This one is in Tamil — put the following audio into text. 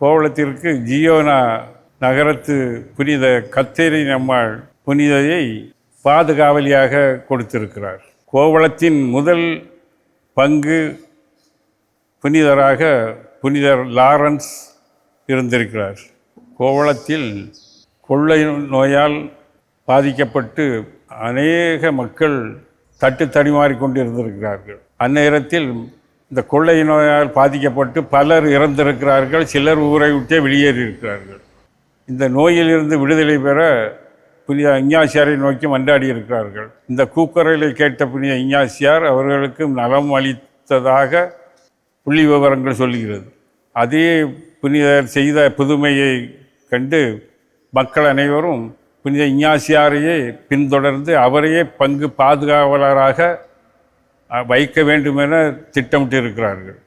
கோவளத்திற்கு ஜியோனா நகரத்து புனித கத்தேரி நம்மாள் புனிதையை பாதுகாவலியாக கொடுத்திருக்கிறார். கோவளத்தின் முதல் பங்கு புனிதராக புனிதர் லாரன்ஸ் இருந்திருக்கிறார். கோவளத்தில் கொள்ளை நோயால் பாதிக்கப்பட்டு அநேக மக்கள் தட்டு தடுமாறி கொண்டிருந்திருக்கிறார்கள். அந்நேரத்தில் இந்த கொள்ளை நோயால் பாதிக்கப்பட்டு பலர் இறந்திருக்கிறார்கள் சிலர் ஊரை விட்டே வெளியேறியிருக்கிறார்கள். இந்த நோயிலிருந்து விடுதலை பெற புனித இஞ்ஞாசியாரை நோக்கி மன்றாடி இருக்கிறார்கள். இந்த கூக்குரலை கேட்ட புனித இஞ்ஞாசியார் அவர்களுக்கு நலம் அளித்ததாக புள்ளி விவரங்கள் சொல்கிறது அதே புனிதர் செய்த புதுமையை கண்டு மக்கள் அனைவரும் புனித இஞ்ஞாசியாரையே பின்தொடர்ந்து அவரையே பங்கு பாதுகாவலராக வைக்க வேண்டும் என திட்டமிட்டு இருக்கிறார்கள்